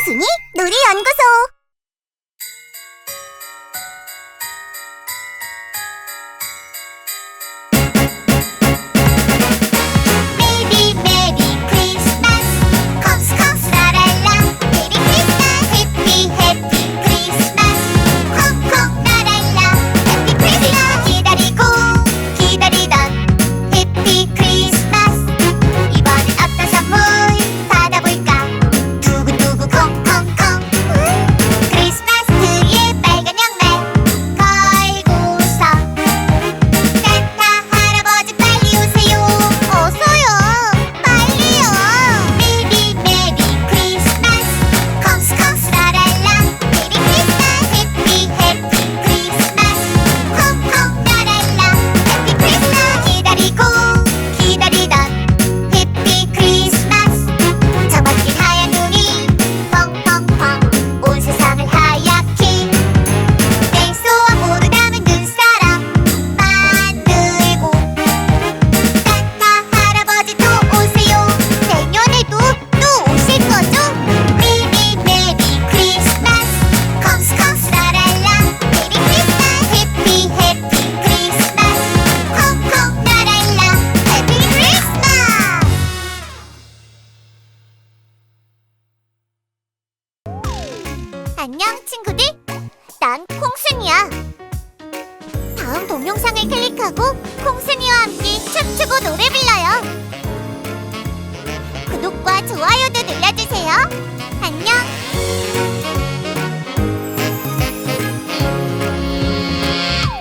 단순히 놀이연구소. 안녕 친구들! 난 콩순이야! 다음 동영상을 클릭하고 콩순이와 함께 춤추고 노래 불러요!